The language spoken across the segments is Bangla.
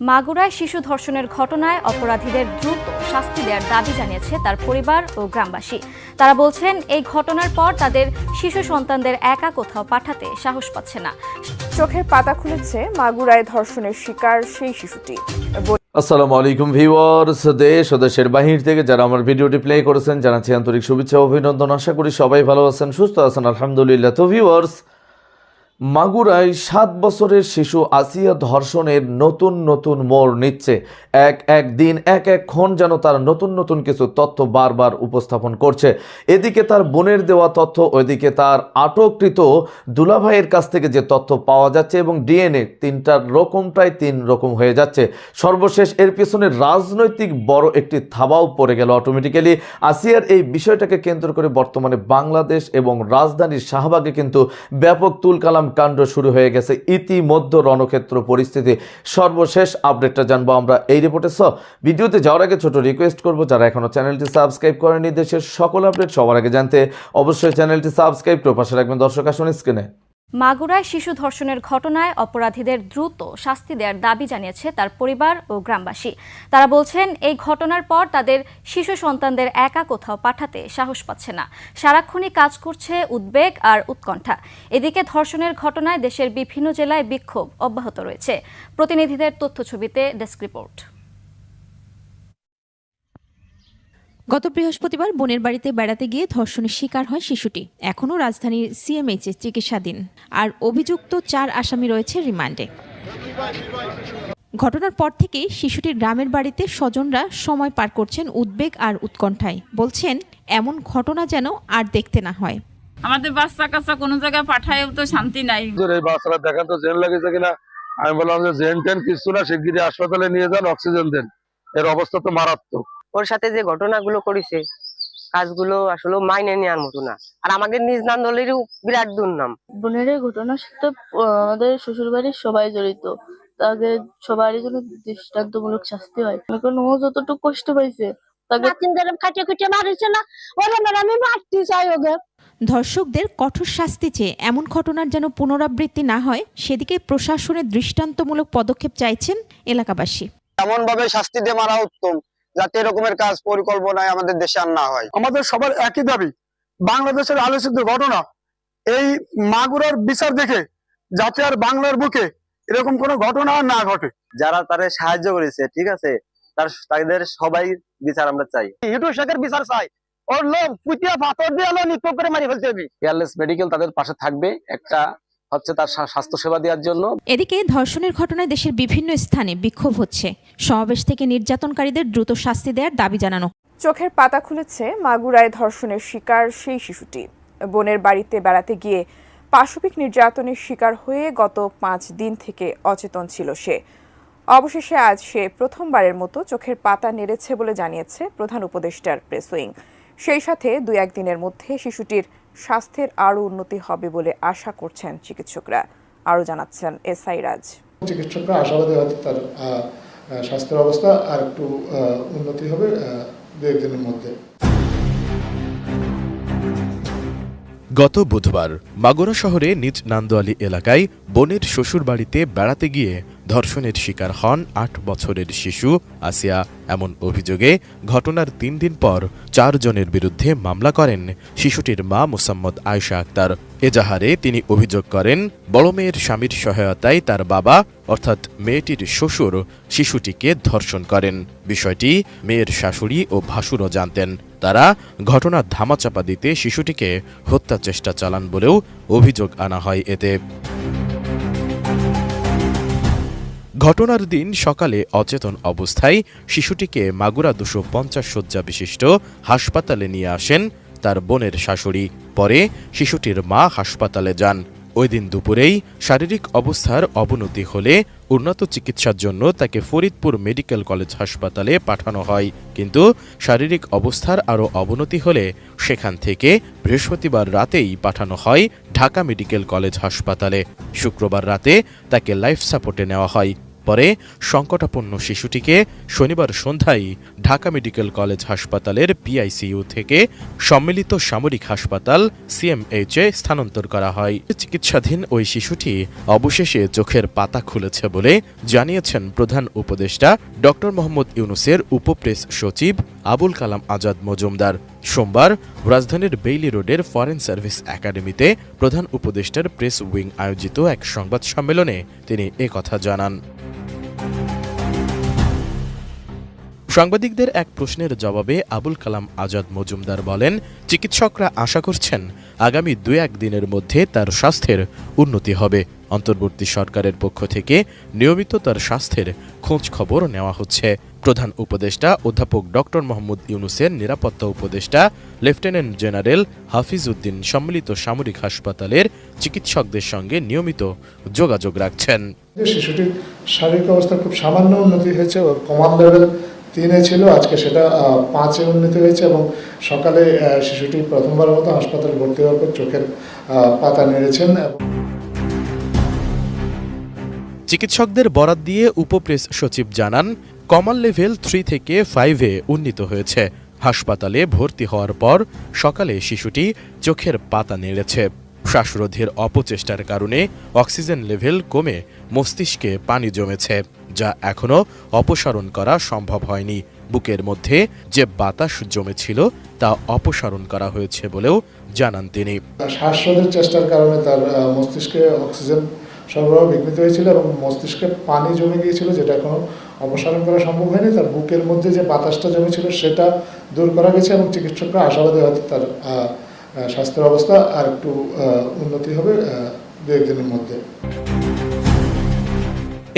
মাগুরায় শিশু ধর্ষণের ঘটনায় অপরাধীদের দ্রুত শাস্তি দেওয়ার দাবি জানিয়েছে তার পরিবার ও গ্রামবাসী। তারা বলছেন এই ঘটনার পর তাদের শিশু সন্তানদের একা কোথাও পাঠাতে সাহস পাচ্ছে না। চোখের পাতা খুলেছে মাগুরায় ধর্ষণের শিকার সেই শিশুটি। আসসালামু আলাইকুম ভিউয়ার্স দেশ ও দেশের বাহির থেকে যারা আমার ভিডিওটি প্লে করেছেন জানাচ্ছি আন্তরিক শুভেচ্ছা ও অভিনন্দন। আশা করি সবাই ভালো আছেন সুস্থ আছেন আলহামদুলিল্লাহ। তো ভিউয়ার্স মাগুরায় সাত বছরের শিশু আসিয়া ধর্ষণের নতুন নতুন মোড় নিচ্ছে। এক এক দিন, এক এক ক্ষণ যেন তার নতুন নতুন কিছু তথ্য বারবার উপস্থাপন করছে। এদিকে তার বোনের দেওয়া তথ্য, ওইদিকে তার আটককৃত দুলাভাইয়ের কাছ থেকে যে তথ্য পাওয়া যাচ্ছে এবং ডিএনএ তিনটার রকমটাই তিন রকম হয়ে যাচ্ছে। সর্বশেষ এর পেছনে রাজনৈতিক বড় একটি থাবাও পড়ে গেল অটোমেটিক্যালি আসিয়ার এই বিষয়টাকে কেন্দ্র করে বর্তমানে বাংলাদেশ এবং রাজধানীর শাহবাগে কিন্তু ব্যাপক তুলকালাম কাণ্ড শুরু হয়ে গেছে। ইতিমধ্যে রণক্ষেত্র পরিস্থিতি সর্বশেষ আপডেটটা জানব আমরা এই রিপোর্টে। স ভিডিওতে যাওয়ার আগে ছোট রিকোয়েস্ট করব, যারা এখনও চ্যানেলটি সাবস্ক্রাইব করেনি দেশের সকল আপডেট সবার আগে জানতে অবশ্যই চ্যানেলটি সাবস্ক্রাইব করে পাশে রাখবেন দর্শক, আসুন স্ক্রিনে মাগুরায় শিশু ধর্ষণের ঘটনায় অপরাধীদের দ্রুত শাস্তি দেওয়ার দাবি জানিয়েছে তার পরিবার ও গ্রামবাসী। তারা বলছেন, এই ঘটনার পর তাদের শিশু সন্তানদের একা কোথাও পাঠাতে সাহস পাচ্ছে না। সারাক্ষণই কাজ করছে উদ্বেগ আর উৎকণ্ঠা। এদিকে ধর্ষণের ঘটনায় দেশের বিভিন্ন জেলায় বিক্ষোভ অব্যাহত রয়েছে। প্রতিনিধিদের তথ্য ছবিতে ডেস্ক রিপোর্ট। গত বৃহস্পতিবার বোনের বাড়িতে বেড়াতে গিয়ে ধর্ষণের শিকার হয় শিশুটি। এখনও রাজধানীর সিএমএইচে চিকিৎসাধীন। আর অভিযুক্ত চার আসামি রয়েছে রিমান্ডে। ঘটনার পর থেকেই শিশুটির গ্রামের বাড়িতে স্বজনরা সময় পার করছেন উদ্বেগ আর উৎকণ্ঠায়। বলছেন এমন ঘটনা যেন আর দেখতে না হয়। আমাদের বাচ্চা কাচ্চা কোনো জায়গায় পাঠায়ও তো শান্তি নাই। এই বাচ্চারা দেখেন তো জেন লেগেছে কিনা? আমি বললাম যে জেন টেন কিছু না শিগগিরই হাসপাতালে নিয়ে যান অক্সিজেন দেন। এর অবস্থা তো মারাত্মক। ওর সাথে যে ঘটনাগুলো করেছে কাজগুলো আসলে মাইনে নেওয়ার মতো না। আর আমাদের নিজ নান্দলেরও বিরাট দুর্নাম। বোনের এই ঘটনার সাথে আমাদের শ্বশুর বাড়ির সবাই জড়িত। তাদের সবারই জন্য দৃষ্টান্তমূলক শাস্তি হয়। কারণ ও যতটুকু কষ্ট পাইছে খাটিয়ে খুঁটিয়ে মারিছে না। আমি চাই ওকে। ধর্ষকদের কঠোর শাস্তি চেয়ে এমন ঘটনার যেন পুনরাবৃত্তি না হয় সেদিকে প্রশাসনের দৃষ্টান্তমূলক পদক্ষেপ চাইছেন এলাকাবাসী। এমন ভাবে শাস্তি দিয়ে মারা উত্তম। যাতে এরকমের কাজ পরিকল্পনায় আমাদের দেশে আর না হয়। আমাদের সবার একই দাবি বাংলাদেশের আলোচিত ঘটনা এই মাগুরার বিচার দেখে যাতে আর বাংলার বুকে এরকম কোনো ঘটনা না ঘটে। যারা তাদের সাহায্য করেছে ঠিক আছে তার তাদের সবাই বিচার আমরা চাই। হিটু শেখের বিচার চাই। ওর লোক পুতিয়া পাথর দিয়ে হলো নিক্ষেপ করে মারি ফেলতে হবে কেয়ারলেস মেডিকেল তাদের পাশে থাকবে। একটা হচ্ছে তার স্বা- স্বাস্থ্য সেবা দেওয়ার জন্য। এদিকে ধর্ষণের ঘটনায় দেশের বিভিন্ন স্থানে বিক্ষোভ হচ্ছে। সমাবেশ থেকে নির্যাতনকারীদের দ্রুত শাস্তি দেওয়ার দাবি জানানো। চোখের পাতা খুলেছে মাগুরায় ধর্ষণের শিকার সেই শিশুটি। বোনের বাড়িতে বেড়াতে গিয়ে পাশবিক নির্যাতনের শিকার হয়ে গত পাঁচ দিন থেকে অচেতন ছিল সে। অবশেষে আজ সে প্রথমবারের মতো চোখের পাতা নেড়েছে বলে জানিয়েছে প্রধান উপদেষ্টার প্রেস উইং। সেই সাথে দুই একদিনের মধ্যে শিশুটির স্বাস্থ্যের আরও উন্নতি হবে বলে আশা করছেন চিকিৎসকরা। আরও জানাচ্ছেন এসআই রাজ। চিকিৎসকরা আশাবাদী হয়তো তার স্বাস্থ্যের অবস্থা আর একটু উন্নতি হবে দু একদিনের মধ্যে। গত বুধবার মাগুরা শহরে নিজ নান্দোয়ালি এলাকায় বোনের শ্বশুর বাড়িতে বেড়াতে গিয়ে ধর্ষণের শিকার হন আট বছরের শিশু আসিয়া। এমন অভিযোগে ঘটনার তিন দিন পর চারজনের বিরুদ্ধে মামলা করেন শিশুটির মা মোসাম্মদ আয়শা আক্তার। এজাহারে তিনি অভিযোগ করেন, বড় মেয়ের স্বামীর সহায়তায় তার বাবা, অর্থাৎ মেয়েটির শ্বশুর, শিশুটিকে ধর্ষণ করেন। বিষয়টি মেয়ের শাশুড়ি ও ভাসুরও জানতেন। তারা ঘটনার ধামাচাপা দিতে শিশুটিকে হত্যা চেষ্টা চালান বলেও অভিযোগ আনা হয় এতে। ঘটনার দিন সকালে অচেতন অবস্থায় শিশুটিকে মাগুরা দুশো পঞ্চাশ শয্যা বিশিষ্ট হাসপাতালে নিয়ে আসেন তার বোনের শাশুড়ি। পরে শিশুটির মা হাসপাতালে যান। ওই দিন দুপুরেই শারীরিক অবস্থার অবনতি হলে উন্নত চিকিৎসার জন্য তাকে ফরিদপুর মেডিকেল কলেজ হাসপাতালে পাঠানো হয়। কিন্তু শারীরিক অবস্থার আরও অবনতি হলে সেখান থেকে বৃহস্পতিবার রাতেই পাঠানো হয় ঢাকা মেডিকেল কলেজ হাসপাতালে। শুক্রবার রাতে তাকে লাইফ সাপোর্টে নেওয়া হয়। পরে সংকটাপন্ন শিশুটিকে শনিবার সন্ধ্যায় ঢাকা মেডিকেল কলেজ হাসপাতালের পিআইসিইউ থেকে সম্মিলিত সামরিক হাসপাতাল সিএমএইচে স্থানান্তর করা হয়। চিকিৎসাধীন ওই শিশুটি অবশেষে চোখের পাতা খুলেছে বলে জানিয়েছেন প্রধান উপদেষ্টা ডক্টর মোহাম্মদ ইউনুসের উপপ্রেস সচিব আবুল কালাম আজাদ মজুমদার। সোমবার রাজধানীর বেইলি রোডের ফরেন সার্ভিস একাডেমিতে প্রধান উপদেষ্টার প্রেস উইং আয়োজিত এক সংবাদ সম্মেলনে তিনি কথা জানান। সাংবাদিকদের এক প্রশ্নের জবাবে আবুল কালাম আজাদ মজুমদার বলেন, চিকিৎসকরা আশা করছেন আগামী দু এক দিনের মধ্যে তার স্বাস্থ্যের উন্নতি হবে। অন্তর্বর্তী সরকারের পক্ষ থেকে নিয়মিত তার স্বাস্থ্যের খোঁজ খবর নেওয়া হচ্ছে। প্রধান উপদেষ্টা অধ্যাপক ডক্টর মোহাম্মদ ইউনুসের নিরাপত্তা উপদেষ্টা, লেফটেন্যান্ট জেনারেল হাফিজ উদ্দিন সম্মিলিত সামরিক হাসপাতালের চিকিৎসকদের সঙ্গে নিয়মিত যোগাযোগ রাখছেন। শিশুটির শারীরিক অবস্থা খুব সামান্য উন্নতি হয়েছে, ওর কমান্ড লেভেল তিনে ছিল, আজকে সেটা পাঁচে উন্নতি হয়েছে এবং সকালে শিশুটি প্রথমবার মতো হাসপাতালে ভর্তি হওয়ার পর চোখের পাতা নেড়েছেন এবং চিকিৎসকদের বরাত দিয়ে উপপ্রেস সচিব জানান কমন লেভেল থ্রি থেকে ফাইভে উন্নীত হয়েছে। হাসপাতালে ভর্তি হওয়ার পর সকালে শিশুটি চোখের পাতা নেড়েছে। শ্বাসরোধের অপচেষ্টার কারণে অক্সিজেন লেভেল কমে মস্তিষ্কে পানি জমেছে, যা এখনও অপসারণ করা সম্ভব হয়নি। বুকের মধ্যে যে বাতাস জমেছিল তা অপসারণ করা হয়েছে বলেও জানান তিনি। শ্বাসরোধের চেষ্টার কারণে তার মস্তিষ্কে অক্সিজেন সরবরাহ বিঘ্নিত হয়েছিল এবং মস্তিষ্কে পানি জমে গিয়েছিল, যেটা এখনও অপসারণ করা সম্ভব হয়নি। তার বুকের মধ্যে যে বাতাসটা জমেছিল, সেটা দূর করা গেছে এবং চিকিৎসকরা আশাবাদী হয়তো তার স্বাস্থ্যের অবস্থা আর একটু উন্নতি হবে দু একদিনের মধ্যে।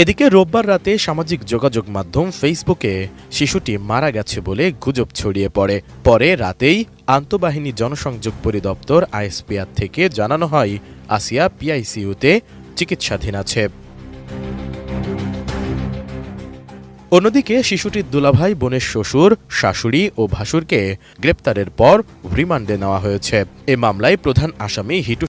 এদিকে রোববার রাতে সামাজিক যোগাযোগ মাধ্যম ফেসবুকে শিশুটি মারা গেছে বলে গুজব ছড়িয়ে পড়ে। পরে রাতেই আন্তঃবাহিনী জনসংযোগ পরিদপ্তর আইএসপিআর থেকে জানানো হয়, আসিয়া পিআইসিইউতে চিকিৎসাধীন আছে। অন্যদিকে শিশুটির দুলাভাই বোনের শ্বশুর, শাশুড়ি ও ভাসুরকে গ্রেপ্তারের পর রিমান্ডে নেওয়া হয়েছে। এ মামলায় প্রধান আসামি হিটু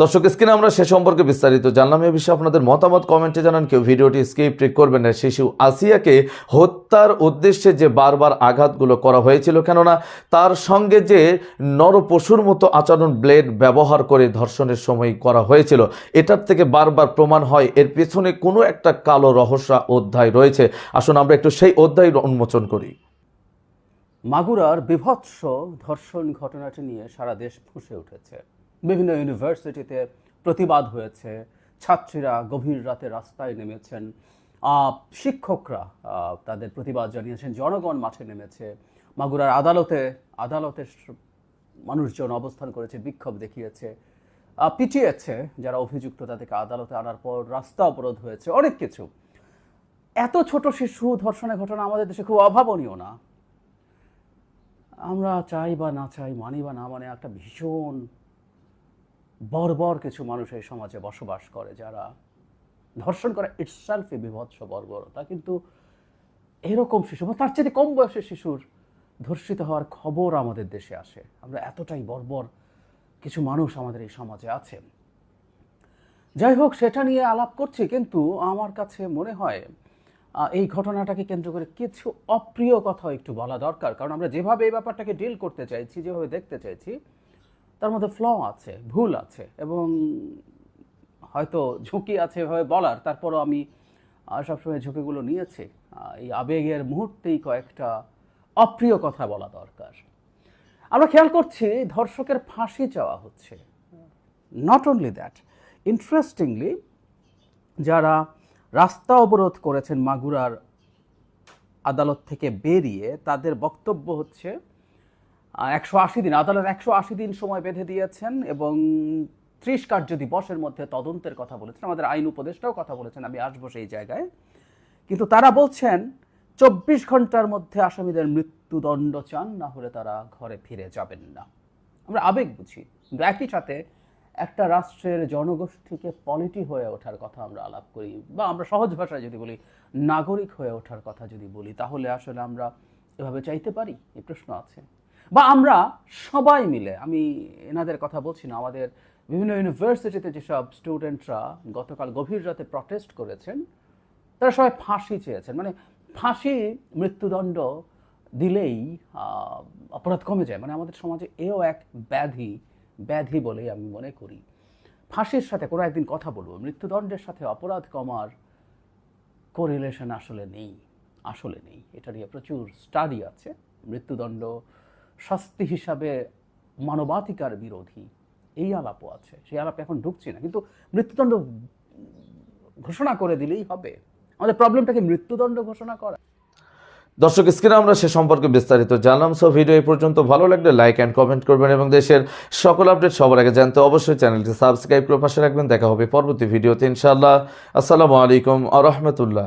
দর্শক, স্ক্রিনে আমরা সে সম্পর্কে বিস্তারিত জানলাম। এ বিষয়ে আপনাদের মতামত কমেন্টে জানান। কেউ ভিডিওটি স্কিপ ট্রিক করবেন না। শিশু আসিয়াকে হত্যার উদ্দেশ্যে যে বারবার আঘাতগুলো করা হয়েছিল, কেননা তার সঙ্গে যে নরপশুর মতো আচরণ ব্লেড ব্যবহার করে ধর্ষণের সময় করা হয়েছিল, এটার থেকে বারবার প্রমাণ হয়। এর পেছনে কোনো একটা কালো রহস্য অধ্যায় রয়েছে। আসুন, আমরা একটু সেই অধ্যায় উন্মোচন করি। মাগুরার বিভৎস ধর্ষণ ঘটনাটি নিয়ে সারা দেশ ফুঁসে উঠেছে। বিভিন্ন ইউনিভার্সিটিতে প্রতিবাদ হয়েছে। ছাত্রীরা গভীর রাতে রাস্তায় নেমেছেন। শিক্ষকরা তাদের প্রতিবাদ জানিয়েছেন, জনগণ মাঠে নেমেছে। মাগুরার আদালতে আদালতের মানুষজন অবস্থান করেছে, বিক্ষোভ দেখিয়েছে। পিটিয়েছে যারা অভিযুক্ত তাদেরকে আদালতে আনার পর রাস্তা অবরোধ হয়েছে। অনেক কিছু। এত ছোট শিশু ধর্ষণের ঘটনা আমাদের দেশে খুব অভাবনীয় না। আমরা চাই বা না চাই, মানি বা না মানে একটা ভীষণ বর্বর কিছু মানুষ এই সমাজে বসবাস করে যারা ধর্ষণ করা ইটসেলফে বিভৎস বর্বরতা কিন্তু এরকম শিশু বা তার চেয়ে কম বয়সের শিশুর ধর্ষিত হওয়ার খবর আমাদের দেশে আসে। আমরা এতটাই বর্বর কিছু মানুষ আমাদের এই সমাজে আছে। যাই হোক, সেটা নিয়ে আলাপ করছি, কিন্তু আমার কাছে মনে হয় এই ঘটনাটাকে কেন্দ্র করে কিছু অপ্রিয় কথা একটু বলা দরকার। কারণ আমরা যেভাবে এই ব্যাপারটাকে ডিল করতে চাইছি, যেভাবে দেখতে চাইছি তার মধ্যে ফ্ল আছে, ভুল আছে এবং হয়তো ঝুঁকি আছে এভাবে বলার। তারপরও আমি সবসময় ঝুঁকিগুলো নিয়েছি। এই আবেগের মুহূর্তেই কয়েকটা অপ্রিয় কথা বলা দরকার। আমরা খেয়াল করছি ধর্ষকের ফাঁসি চাওয়া হচ্ছে। নট অনলি দ্যাট ইন্টারেস্টিংলি যারা রাস্তা অবরোধ করেছেন মাগুরার আদালত থেকে বেরিয়ে, তাদের বক্তব্য হচ্ছে একশো আশি দিন, আদালত একশো আশি দিন সময় বেঁধে দিয়েছেন এবং ত্রিশ কার্য দিবসের মধ্যে তদন্তের কথা বলেছেন। আমাদের আইন উপদেষ্টাও কথা বলেছেন, আমি আসব সেই জায়গায়। কিন্তু তারা বলছেন, চব্বিশ ঘণ্টার মধ্যে আসামিদের মৃত্যুদণ্ড চান, না হলে তারা ঘরে ফিরে যাবেন না। আমরা আবেগ বুঝি, কিন্তু একই সাথে একটা রাষ্ট্রের জনগোষ্ঠীকে পলিটি হয়ে ওঠার কথা আমরা আলাপ করি, বা আমরা সহজ ভাষায় যদি বলি, নাগরিক হয়ে ওঠার কথা যদি বলি, তাহলে আসলে আমরা এভাবে চাইতে পারি? এই প্রশ্ন আছে। বা আমরা সবাই মিলে, আমি এনাদের কথা বলছি না, আমাদের বিভিন্ন ইউনিভার্সিটিতে যেসব স্টুডেন্টরা গতকাল গভীর রাতে প্রটেস্ট করেছেন, তারা সবাই ফাঁসি চেয়েছেন। মানে ফাঁসি মৃত্যুদণ্ড দিলেই অপরাধ কমে যায়। মানে আমাদের সমাজে এও এক ব্যাধি ব্যাধি বলেই আমি মনে করি। ফাঁসির সাথে কোনো একদিন কথা বলব, মৃত্যুদণ্ডের সাথে অপরাধ কমার কোরিলেশন আসলে নেই আসলে নেই। এটা নিয়ে প্রচুর স্টাডি আছে। মৃত্যুদণ্ড শাস্তি হিসাবে মানবাধিকার বিরোধী। এই আলাপও আছে। সেই আলাপে এখন ঢুকছি না। কিন্তু মৃত্যুদণ্ড ঘোষণা করে দিলেই হবে। আমাদের প্রবলেমটাকে মৃত্যুদণ্ড ঘোষণা করা? দর্শক, স্ক্রিনে আমরা সে সম্পর্কে বিস্তারিত জানলাম। সো ভিডিও এই পর্যন্ত ভালো লাগলে লাইক অ্যান্ড কমেন্ট করবেন এবং দেশের সকল আপডেট সবার আগে জানতে অবশ্যই চ্যানেলটি সাবস্ক্রাইব করে পাশে রাখবেন। দেখা হবে পরবর্তী ভিডিওতে ইনশাআল্লাহ। আসসালামু আলাইকুম আ রহমতুল্লাহ।